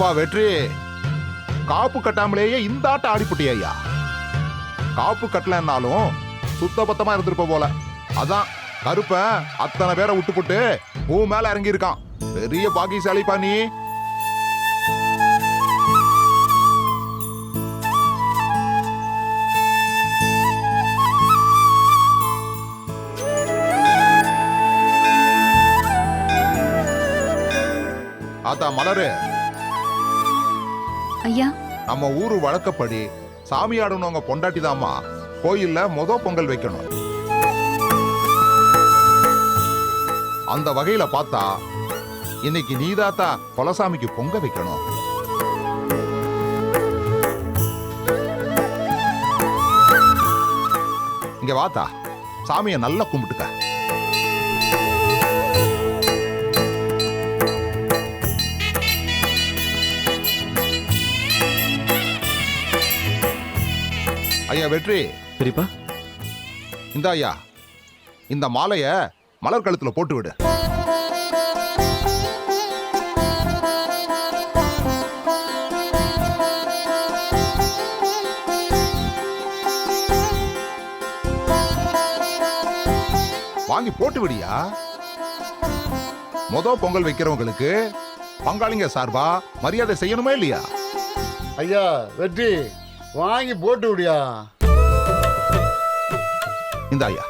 எப்பா வெற்றி. காப்பு கட்டாமலேயே இந்த ஆட்டம் ஆடிப்புட்டியா ஐயா. காப்பு கட்டலன்னாலும் சுத்த பத்தமா இருந்திருப்ப போல. அதான் கருப்பன் அத்தனை பேரை விட்டுப்புட்டு பூ மேல இறங்கி இருக்கான் பெரிய பாக்கியசாலிப்பா நீ. ஆத்தா மலரு. ஐயா. நம்ம ஊரு வழக்கப்படி சாமி ஆடணுங்க பொண்டாட்டி தாமா கோயில்ல முத பொங்கல் வைக்கணும். அந்த வகையில பார்த்தா இன்னைக்கு நீதாத்தா கொலசாமிக்கு பொங்க வைக்கணும். இங்க வாத்தா சாமியை நல்லா கும்பிட்டுக்க. ஐயா வெற்றி. பெரியப்பா இந்த ஐயா இந்த மாலைய மலர் கழுத்துல போட்டு விடு. வாங்கி போட்டு விடியா. முத பொங்கல் வைக்கிறவங்களுக்கு பங்காளிங்க சார்பா மரியாதை செய்யணுமா இல்லையா? ஐயா வெற்றி. வாங்கி போட்டு விடியா. இந்த ஐயா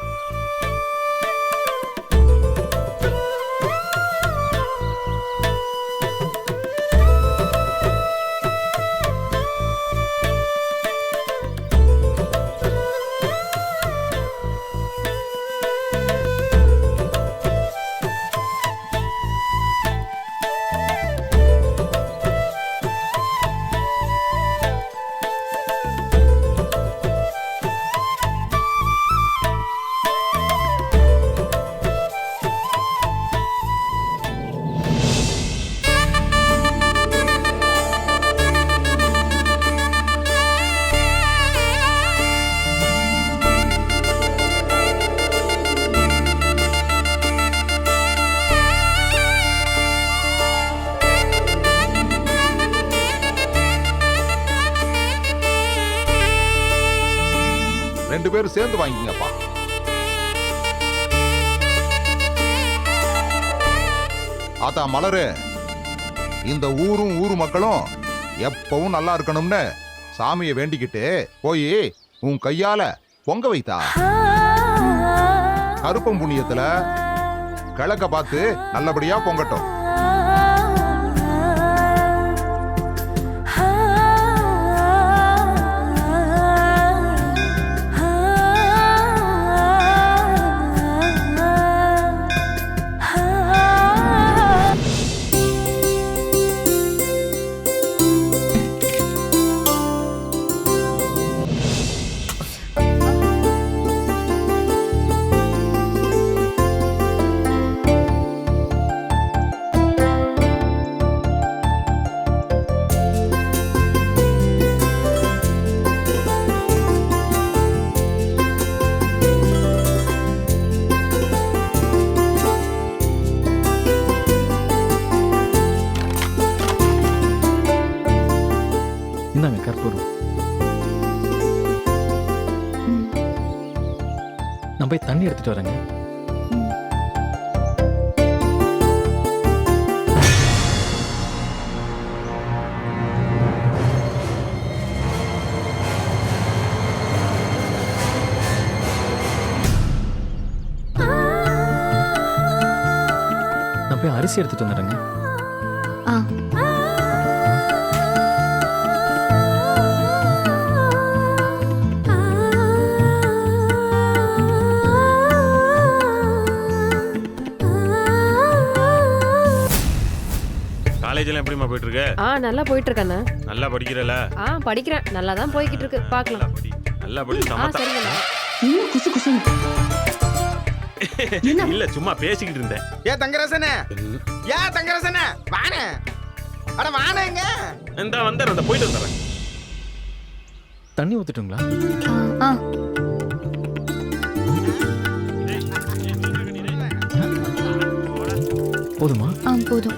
தாத்தா மலரு. இந்த ஊரும் ஊரு மக்களும் எப்பவும் நல்லா இருக்கணும்னு சாமியை வேண்டிக்கிட்டு போய் உன் கையால பொங்க வைத்தா. கருப்பம் புண்ணியத்துல கிழக்க பார்த்து நல்லபடியா பொங்கட்டும். நான் போய் தண்ணி எடுத்துட்டு வரேங்க. நான் போய் அரிசி எடுத்துட்டு வந்துடுறேங்க. காலேஜ்லாம் எப்படிம்மா போயிட்டு இருக்கு ஆ நல்லா போயிட்டு இருக்கண்ணா நல்லா படிக்கிறல ஆ படிக்கிறேன். நல்லா தான் போய்கிட்டு இருக்கு நல்லா பார்க்கலாம் படி நல்லா படி ஆ சமத்தா. சரிங்கண்ணா. என்ன குசு குசுன்னு. என்ன? இல்ல சும்மா பேசிக்கிட்டு இருந்தேன். ஏ தங்கரசனே? ஏ தங்கரசனே? வானே. அட வானேங்க இந்த வந்துடுறேன். இந்த போயிட்டு வந்துடுறேன். தண்ணி ஊத்துட்டுங்களா? ஆ, ஆ. போதுமா? ஆ போதும்.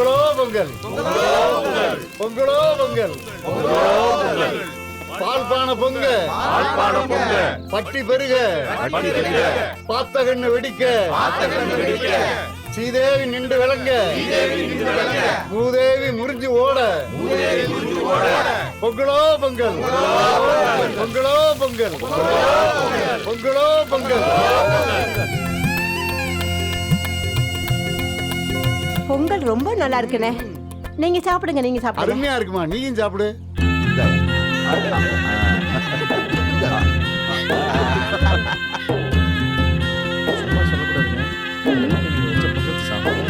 பொங்கலோ பொங்கல். பொங்கலோ பொங்கல். பால் பானை பொங்க. பட்டி பெருக. பாத்த கண்ணு வெடிக்க. சீதேவி நின்று விளங்க. பூதேவி முறிஞ்சு ஓட. பொங்கலோ பொங்கல். பொங்கலோ பொங்கல். பொங்கலோ பொங்கல். பொங்கல் ரொம்ப நல்லா இருக்குண்ணே நீங்க சாப்பிடுங்க நீங்க சாப்பிடுங்க. அருமையா இருக்குமா? நீயும் சாப்பிடு. சும்மா சொல்லக்கூடாதுங்க. இதெல்லாம் நீங்க வச்ச பக்கத்து சாப்பிடுங்க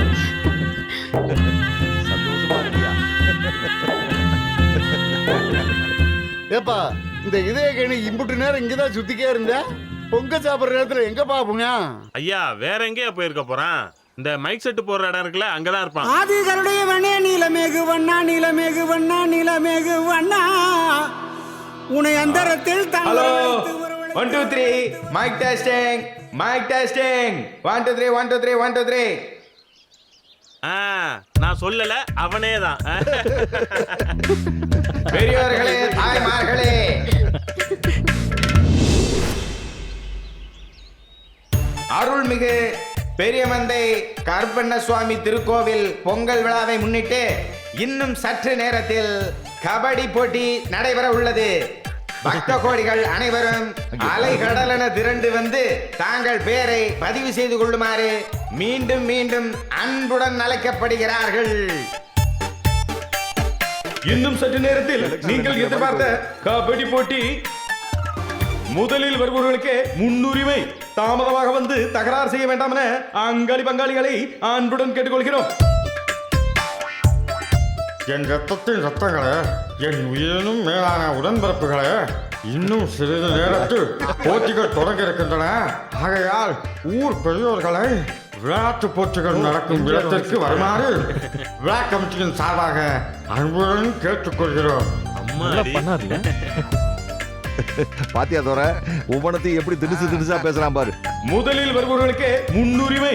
சந்தோஷமா இருக்கியா ஏப்பா இந்த இதயக்கணி இம்புட்டு நேரம் இங்கதான் சுத்திக்கே இருந்த பொங்க சாப்பிடுற நேரத்துல எங்க பாப்புங்க ஐயா வேற எங்கேயா போயிருக்க போறான்? இந்த மைக் செட்டு போடுற இடம் இருக்குல்ல அங்கதான் இருப்பான். ஆதிகளுடைய வண்ணே நீலமேகு வண்ணா நீலமேகு வண்ணா நீலமேகு வண்ணா. உன்னை அந்தரத்தில் hello one two three mic testing mic testing one two three one two three one two three ஆ, நான் சொல்லல அவனே தான் பெரியவர்களே தாய்மார்களே. அருள்மிகு பெரியமந்தை கருப்பண்ண சுவாமி திருக்கோவில் பொங்கல் விழாவை முன்னிட்டு இன்னும் சற்று நேரத்தில் கபடி போட்டி நடைபெற உள்ளது. பக்த கோடிகள் அனைவரும் அலைகடலென திரண்டு வந்து தாங்கள் பெயரை பதிவு செய்து கொள்ளுமாறு மீண்டும் மீண்டும் அன்புடன் அழைக்கப்படுகிறார்கள். இன்னும் சற்று நேரத்தில் நீங்கள் எதிர்பார்த்த கபடி போட்டி முதலில் வருபவர்களுக்கு முன்னுரிமை. தாமதமாக வந்து தகராறு செய்ய வேண்டாம் என அங்காளி பங்காளிகளை அன்புடன் கேட்டுக்கொள்கிறோம். என் ரத்தத்தின் ரத்தங்களே என் உயிரினும் மேலான உடன்பிறப்புகளே இன்னும் சிறிது நேரத்தில் போட்டிகள் தொடங்க இருக்கின்றன. ஆகையால் ஊர் பெரியோர்களை விளையாட்டு போட்டிகள் நடக்கும் இடத்திற்கு வருமாறு விழா கமிட்டியின் சார்பாக அன்புடன் கேட்டுக்கொள்கிறோம். அம்மா பாத்தியா தோற ஒவ்வொன்றத்தையும் எப்படி திணிச்சு திணிச்சா பேசுறான் பாரு. முதலில் வருபவர்களுக்கு முன்னுரிமை.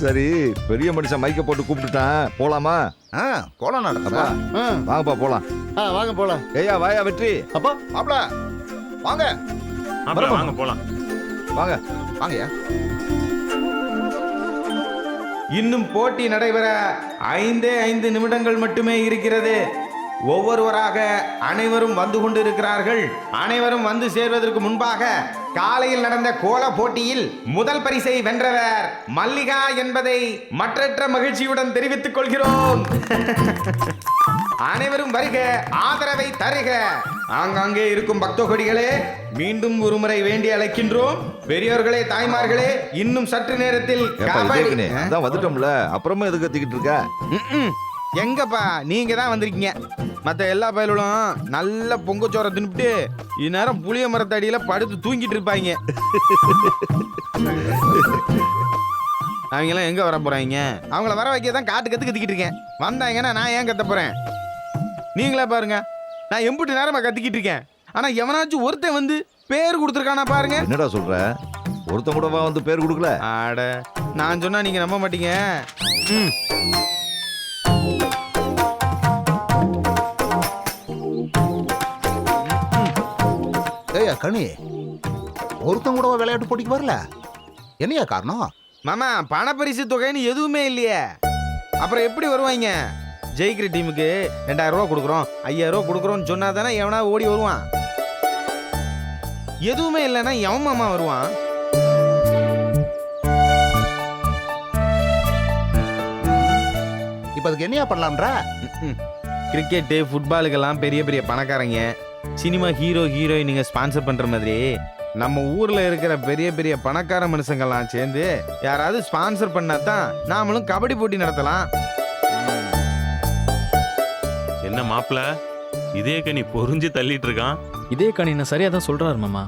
சரி பெரிய மனுஷன் மைக்க போட்டு கூப்பிட்டுட்டான். போலாமா? போலாம் அப்பா ஆ, வாங்கப்பா போலாம். ஆ, வாங்க போலாம். ஏய்யா வாயா வெற்றி. அப்பா மாப்ள வாங்க. மாப்பிள வாங்க போலாம். வாங்க. வாங்கயா இன்னும் போட்டி நடைபெற ஐந்தே ஐந்து நிமிடங்கள் மட்டுமே இருக்கிறது. ஒவ்வொருவராக அனைவரும் வந்து கொண்டிருக்கிறார்கள். அனைவரும் வந்து சேர்வதற்கு முன்பாக காலையில் நடந்த கோல போட்டியில் முதல் பரிசை வென்றவர் மல்லிகா என்பதை மற்றற்ற மகிழ்ச்சியுடன் தெரிவித்துக் கொள்கிறோம். அனைவரும் வருக ஆதரவை தருக. ஆங்காங்கே இருக்கும் பக்த கொடிகளே மீண்டும் ஒருமுறை வேண்டி அழைக்கின்றோம். பெரியோர்களே தாய்மார்களே இன்னும் சற்று நேரத்தில் வந்துட்டோம்ல. அப்புறமா எதுக்கு கத்திக்கிட்டு இருக்க. எங்கப்பா? நீங்க தான் வந்திருக்கீங்க. மத்த எல்லா பயலும் நல்ல பொங்கச்சோரை தின்னுட்டு இந்நேரம் புளிய மரத்தடியில படுத்து தூங்கிட்டு இருப்பாங்க. அவங்க எல்லாம் எங்க வர போறாங்க? அவங்கள வர வைக்க தான் காட்டு கத்து கத்திக்கிட்டு இருக்கேன். வந்தாங்கன்னா நான் ஏன் கத்த போறேன்? நீங்களே பாருங்க. நான் எம்புட்டு நேரமா கத்திக்கிட்டு இருக்கேன். ஆனா எவனாச்சும் ஒருத்தன் வந்து பேர் கொடுத்துருக்கானா பாருங்க. என்னடா சொல்ற? ஒருத்தன் கூடவா வந்து பேர் கொடுக்கல? ஆட நான் சொன்னா நீங்க நம்ப மாட்டீங்க. ம். ஏய்யா கனி? ஒருத்தன் கூடவா விளையாட்டு போட்டிக்கு வரல. என்னையா காரணம்? மாமா பணப்பரிசு தொகைன்னு எதுவுமே இல்லையே. அப்புறம் எப்படி வருவாங்க ஜெயிக்கிற டீமுக்கு ரெண்டாயிரம் ரூபா கொடுக்குறோம் ஐயாயிரம் ரூபா கொடுக்குறோம்னு சொன்னா தானே எவனா ஓடி வருவான்? எதுவுமே இல்லைன்னா எவன் மாமா வருவான்? இப்ப அதுக்கு என்னையா பண்ணலாம்ன்ற? கிரிக்கெட்டு ஃபுட்பாலுக்கெல்லாம் பெரிய பெரிய பணக்காரங்க. சினிமா ஹீரோ ஹீரோயினுங்க ஸ்பான்சர் பண்ற மாதிரி நம்ம ஊர்ல இருக்கிற பெரிய பெரிய பணக்கார மனுஷங்கள்லாம் சேர்ந்து யாராவது ஸ்பான்சர் பண்ணா தான் நாமளும் கபடி போட்டி நடத்தலாம். என்ன மாப்பிள? இதே கனி பொறிஞ்சு தள்ளிட்டு இருக்கான். இதே கணி நான் சரியா தான் சொல்றாரு மாமா.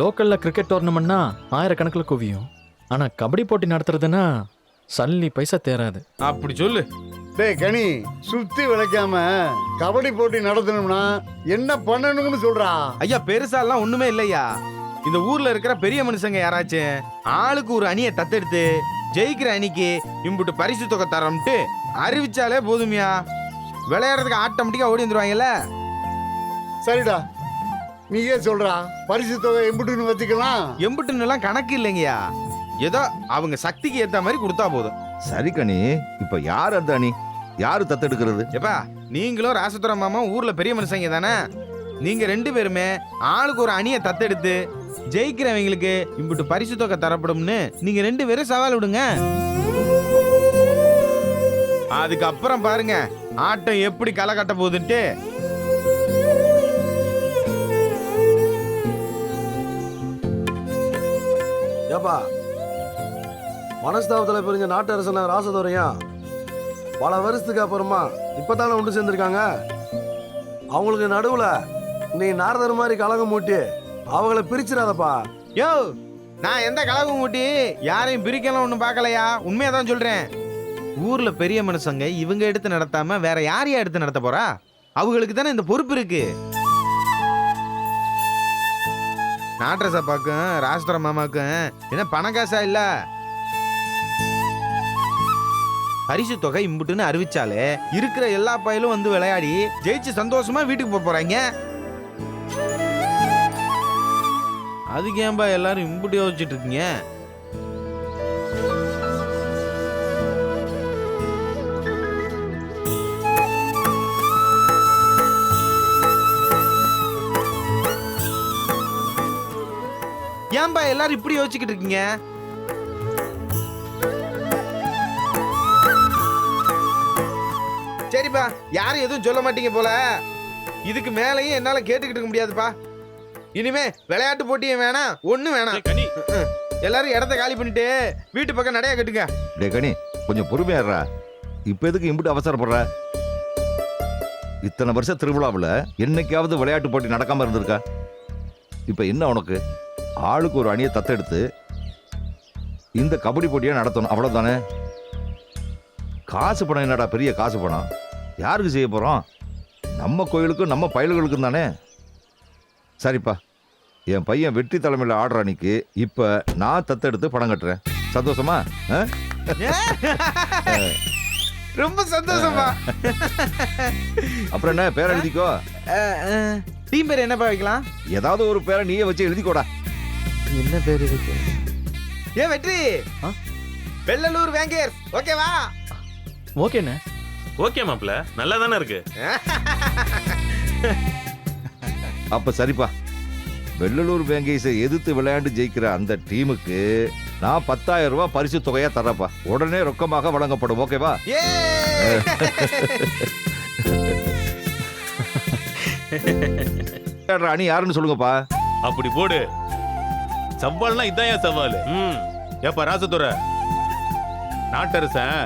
லோக்கல்ல கிரிக்கெட் டோர்னமெண்ட்னா ஆயிரக்கணக்கில் குவியும். ஆனா கபடி போட்டி நடத்துறதுன்னா சல்லி பைசா தேராது. அப்படி சொல்லு. டேய் கனி சுத்தி விளைக்காம கபடி போட்டி நடத்தணும்னா என்ன பண்ணணும்னு சொல்றா? ஐயா பெருசாலாம் ஒண்ணுமே இல்லையா? இந்த ஊர்ல இருக்கிற பெரிய மனுஷங்க யாராச்சும் ஆளுக்கு ஒரு அணியை தத்தெடுத்து ஜெயிக்கிற அணிக்கு இம்புட்டு பரிசு தொகை தரோம்ட்டு அறிவிச்சாலே போதுமியா. விளையாடுறதுக்கு ஆட்டோமேட்டிக்கா ஓடி வந்துருவாங்கல்ல? சரிடா. நீயே சொல்றா பரிசு தொகை எம்புட்டுன்னு வச்சுக்கலாம். எம்புட்டுன்னுலாம் கணக்கு இல்லைங்கய்யா. ஏதோ அவங்க சக்திக்கு ஏத்த மாதிரி கொடுத்தா போதும். சரி கனி இப்ப யார் அந்த அணி? யாரு தத்தெடுக்கிறது? எப்பா நீங்களும் ராசதுர மாமா ஊர்ல பெரிய மனுஷங்க தானே? நீங்க ரெண்டு பேருமே ஆளுக்கு ஒரு அணியை தத்தெடுத்து ஜெயிக்கிறவங்களுக்கு இம்புட்டு பரிசு தொகை தரப்படும்னு நீங்க ரெண்டு பேரும் சவால் விடுங்க. அதுக்கப்புறம் பாருங்க ஆட்டம் எப்படி களை கட்ட போகுதுன்ட்டு. ஏப்பா மனஸ்தாபத்தில் பிரிஞ்ச நாட்டரசன ராசதுரையும் பல வருஷத்துக்கு அப்புறமா இப்போதானே ஒன்று சேர்ந்துருக்காங்க? அவங்களுக்கு நடுவில் நீ நாரதர் மாதிரி கலகம் மூட்டி அவங்கள பிரிச்சிடாதப்பா. யோ நான் எந்த கலகம் மூட்டி யாரையும் பிரிக்கலாம் ஒன்றும் பார்க்கலையா? உண்மையாக தான் சொல்கிறேன் ஊரில் பெரிய மனுஷங்க இவங்க எடுத்து நடத்தாம வேற யாரையா எடுத்து நடத்த போறா? அவங்களுக்கு தானே இந்த பொறுப்பு இருக்கு. நாட்டரச அப்பாக்கும் ராஷ்டிர மாமாக்கும் என்ன பணக்காசா இல்லை? பரிசு தொகை இம்புட்டுன்னு அறிவிச்சாலே இருக்கிற எல்லா பயலும் வந்து விளையாடி ஜெயிச்சு சந்தோஷமா வீட்டுக்கு போக போறாங்க. அதுக்கு ஏன்பா எல்லாரும் இம்புட்டு யோசிச்சுட்டு இருக்கீங்க? ஏன்பா எல்லாரும் இப்படி யோசிச்சுக்கிட்டு இருக்கீங்க? சரிப்பா யாரும் எதுவும் சொல்ல மாட்டீங்க போல. இதுக்கு மேலேயும் என்னால கேட்டுக்கிட்டு இருக்க முடியாதுப்பா. இனிமே விளையாட்டு போட்டியும் வேணாம் ஒண்ணும் வேணாம். கனி. எல்லாரும் இடத்த காலி பண்ணிட்டு வீட்டு பக்கம் நடைய கட்டுங்க. டே கனி கொஞ்சம் பொறுமையாடுறா இப்ப எதுக்கு இம்புட்டு அவசரப்படுற? இத்தனை வருஷம் திருவிழாவில் என்னைக்காவது விளையாட்டு போட்டி நடக்காம இருந்திருக்கா? இப்ப என்ன உனக்கு? ஆளுக்கு ஒரு அணியை தத்தெடுத்து இந்த கபடி போட்டியை நடத்தணும். அவ்வளவுதானே? காசு பணம் என்னடா பெரிய காசு பணம்? யாருக்கு செய்ய போறோம்? நம்ம கோயிலுக்கும் நம்ம பயல்களுக்கும் தானே? சரிப்பா. என் பையன் வெற்றி தலைமையில் ஆடுற அன்னைக்கு இப்ப நான் தத்தெடுத்து பணம் கட்டுறேன். சந்தோஷமா? ஆ? ரொம்ப சந்தோஷமா. அப்புறம் என்ன பேர் எழுதிக்கோ? டீம் பேர் என்னப்பா வைக்கலாம்? ஏதாவது ஒரு பேரை நீயே வச்சு எழுதிக்கோடா. என்ன பேர் இருக்கு ஏன் வெற்றி? வெள்ளலூர் வேங்கேர் ஓகேவா? ஓகேண்ணே. ஓகே மாப்ள நல்லா தானே இருக்கு. அப்ப சரிப்பா. வெள்ளலூர் வேங்கேஸை எதிர்த்து விளையாண்டு ஜெயிக்கிற அந்த டீமுக்கு நான் பத்தாயிரம் ரூபாய் பரிசு தொகையா தரப்பா உடனே ரொக்கமாக வழங்கப்படும் ஓகேவா? அணி யாருன்னு சொல்லுங்கப்பா. அப்படி போடு. சவால்னா இதான் ஏன் சவால். ம். ஏப்பா ராசதுரை. நாட்டரசன்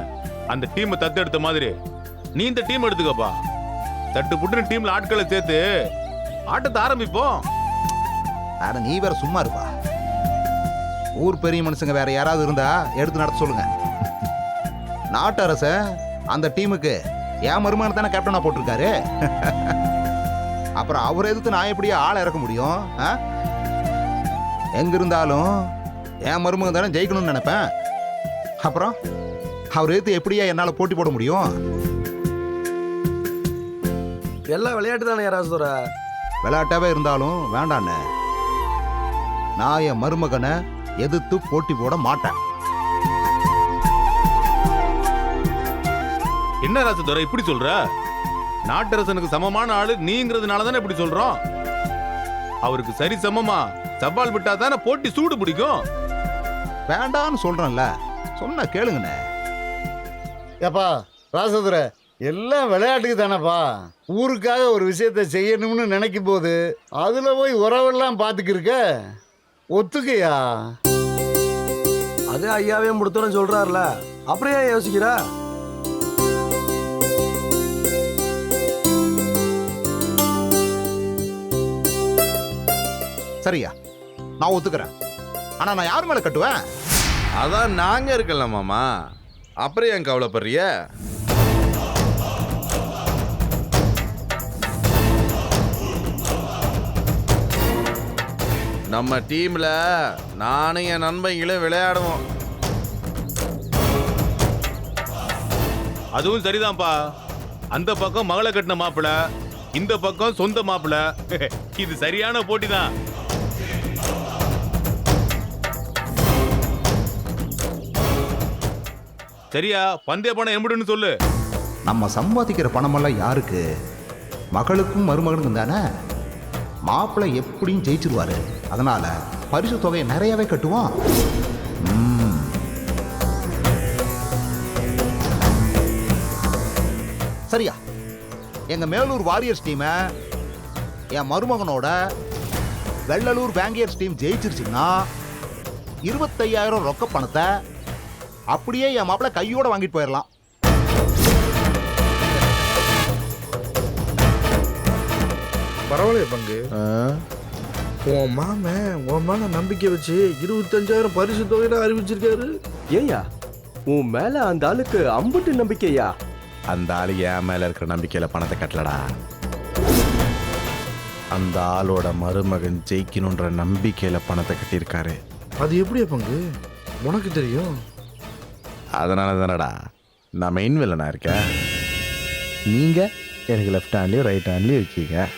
அந்த டீமை தத்தெடுத்த மாதிரி நீ இந்த டீம் எடுத்துக்கப்பா. தட்டு புட்டுன்னு டீம்ல ஆட்களை சேர்த்து ஆட்டத்தை ஆரம்பிப்போம். அட நீ வேற சும்மா இருப்பா. ஊர் பெரிய மனுஷங்க வேற யாராவது இருந்தா எடுத்து நடத்த சொல்லுங்க. நாட்டு அந்த டீமுக்கு என் மருமகன் தானே கேப்டனா போட்டிருக்காரு? அப்புறம் அவரை எதிர்த்து நான் எப்படியே ஆளை இறக்க முடியும்? ஆ? எங்க இருந்தாலும் என் மருமகன் தானே ஜெயிக்கணும்னு நினைப்பேன். அப்புறம் அவர் எதிர்த்து எப்படியா என்னால் போட்டி போட முடியும்? எல்லாம் விளையாட்டு தானே ராசதுரை விளையாட்டாவே இருந்தாலும் வேண்டாண்ண. நான் என் மருமகனை எதிர்த்து போட்டி போட மாட்டேன். என்ன ராசதுரை இப்படி சொல்ற? நாட்டரசனுக்கு சமமான ஆளு நீங்கிறதுனால தானே இப்படி சொல்றோம்? அவருக்கு சரி சமமா சவால் விட்டா தானே போட்டி சூடு பிடிக்கும்? வேண்டான்னு சொல்றேன்ல. சொன்னா கேளுங்கண்ணே. ஏப்பா ராசதுரை எல்லாம் விளையாட்டுக்கு தானேப்பா. ஊருக்காக ஒரு விஷயத்த செய்யணும்னு நினைக்கும் போது அதுல போய் உறவெல்லாம் பார்த்துக்கிருக்க ஒத்துக்கையா? அதே ஐயாவே முடித்தோன்னு சொல்றாருல. அப்படியே யோசிக்கிறா? சரியா. நான் ஒத்துக்கிறேன். ஆனா நான் யார் மேல கட்டுவேன்? அதான் நாங்க இருக்கல மாமா. அப்புறம் ஏன் கவலைப்படுறிய? நம்ம டீம்ல நானும் என் நண்பங்களும் விளையாடுவோம். அதுவும் சரிதான்ப்பா. அந்த பக்கம் மகளை கட்டின மாப்பிள இந்த பக்கம் சொந்த மாப்பிள. இது சரியான போட்டி தான் சரியா பந்தய பணம் எம்பிடுன்னு சொல்லு. நம்ம சம்பாதிக்கிற பணமெல்லாம் யாருக்கு? மகளுக்கும் மருமகனுக்கும் தானே? மாப்பிள்ளை எப்படியும் ஜெயிச்சிருவாரு. அதனால பரிசு தொகையை நிறையவே கட்டுவான். சரியா. எங்க மேலூர் வாரியர்ஸ் டீமை என் மருமகனோட வெள்ளலூர் பேங்கியர்ஸ் டீம் ஜெயிச்சிருச்சுன்னா இருபத்தையாயிரம் ரொக்க பணத்தை அப்படியே என் மாப்பிள்ளை கையோட வாங்கிட்டு போயிடலாம் பரவாயில்லையே பங்கு. உன் மாமன் உன் மேல நம்பிக்கை வச்சு இருபத்தஞ்சாயிரம் பரிசு தொகையில அறிவிச்சிருக்காரு. ஏயா உன் மேல அந்த ஆளுக்கு அம்புட்டு நம்பிக்கையா? அந்த ஆளு என் மேல இருக்கிற நம்பிக்கையில பணத்தை கட்டலடா. அந்த ஆளோட மருமகன் ஜெயிக்கணுன்ற நம்பிக்கையில பணத்தை கட்டியிருக்காரு. அது எப்படியா பங்கு? உனக்கு தெரியும். அதனால தானடா நான் மெயின் வில்லனா இருக்கேன். நீங்க எனக்கு லெஃப்ட் ஹேண்ட்லயும் ரைட் ஹேண்ட்லயும் இருக்கீங்க.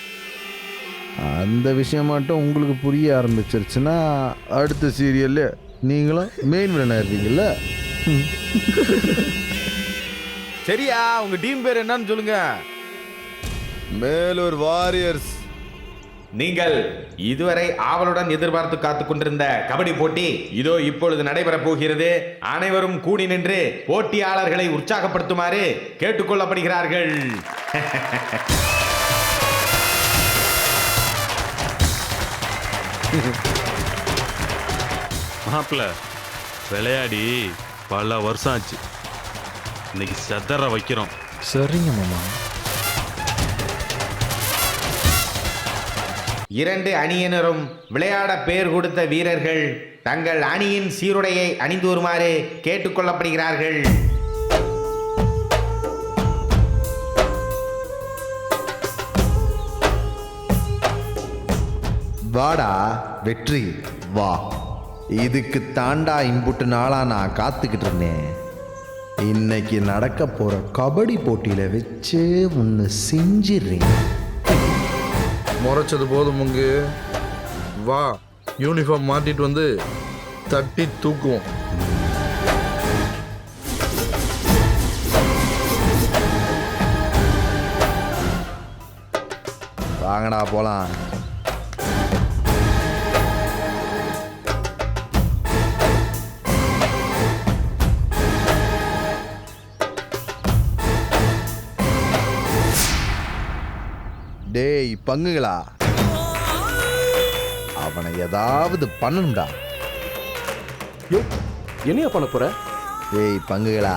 அந்த விஷயம் மட்டும் உங்களுக்கு புரிய ஆரம்பிச்சிருச்சுன்னா அடுத்த சீரியல்ல நீங்களும் மெயின் வில்லனா இருக்கீங்கல்ல சரியா உங்க டீம் பேர் என்னன்னு சொல்லுங்க. மேலூர் வாரியர்ஸ். நீங்கள் இதுவரை ஆவலுடன் எதிர்பார்த்து காத்துக் கொண்டிருந்த கபடி போட்டி இதோ இப்பொழுது நடைபெறப் போகிறது. அனைவரும் கூடி நின்று போட்டியாளர்களை உற்சாகப்படுத்துமாறு கேட்டுக்கொள்ளப்படுகிறார்கள் மாப்பிள்ள விளையாடி பல வருஷம் ஆச்சு. இன்னைக்கு செதற வைக்கிறோம். சரிங்க மாமா. இரண்டு அணியினரும் விளையாட பெயர் கொடுத்த வீரர்கள் தங்கள் அணியின் சீருடையை அணிந்து வருமாறு கேட்டுக்கொள்ளப்படுகிறார்கள் வாடா வெற்றி வா. இதுக்கு தாண்டா இம்புட்டு நாளா நான் காத்துக்கிட்டு இருந்தேன். இன்னைக்கு நடக்க போற கபடி போட்டியில வச்சு ஒன்று செஞ்சிடுறேன். முறைச்சது போதும் முங்கு. வா யூனிஃபார்ம் மாட்டிட்டு வந்து தட்டி தூக்குவோம். வாங்கடா போலாம். டேய் பங்குகளா? அவனை ஏதாவது பண்ணணும்டா யோ. என்னையா பண்ண போற? டேய் பங்குகளா.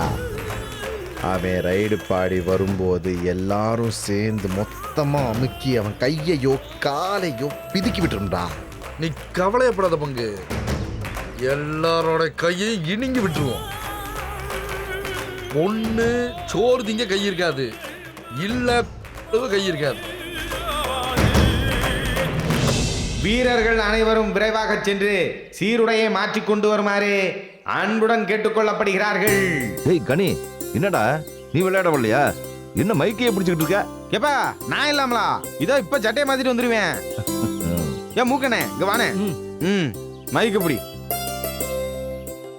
அவன் ரைடு பாடி வரும்போது எல்லாரும் சேர்ந்து மொத்தமா அமுக்கி அவன் கையையோ காலையோ பிதுக்கி விட்டுரும்டா. நீ கவலையப்படாத பங்கு. எல்லாரோட கையையும் இணுங்கி விட்டுருவோம். ஒண்ணு சோறு திங்க கை இருக்காது. இல்ல கை இருக்காது. வீரர்கள் அனைவரும் விரைவாக சென்று சீருடையை மாற்றிக் கொண்டு வருமாறு அன்புடன் கேட்டுக்கொள்ளப்படுகிறார்கள் டேய் கனி என்னடா? நீ விளையாட வரலையா என்ன மைக்கையே பிடிச்சிக்கிட்டு இருக்க? எப்பா நான் இல்லாமலா? இதோ இப்ப சட்டையை மாத்திட்டு வந்துருவேன். ஏன் மூக்கனே இங்க வானே ம் மைக்கு பிடி.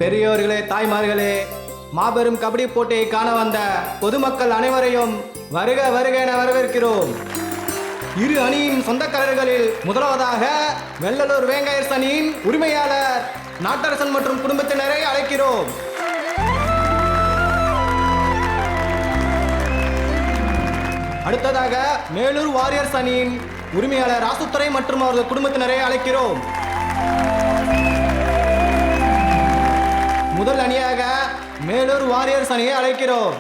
பெரியோர்களே தாய்மார்களே மாபெரும் கபடி போட்டியை காண வந்த பொதுமக்கள் அனைவரையும் வருக வருக என வரவேற்கிறோம். இரு அணியின் சொந்தக்காரர்களில் முதலாவதாக வெள்ளலூர் வேங்காயர்ஸ் அணியின் உரிமையாளர் நாட்டரசன் மற்றும் குடும்பத்தினரை அழைக்கிறோம். அடுத்ததாக மேலூர் வாரியர்ஸ் அணியின் உரிமையாளர் ராசுத்துறை மற்றும் அவரது குடும்பத்தினரை அழைக்கிறோம். முதல் அணியாக மேலூர் வாரியர்ஸ் அணியை அழைக்கிறோம்.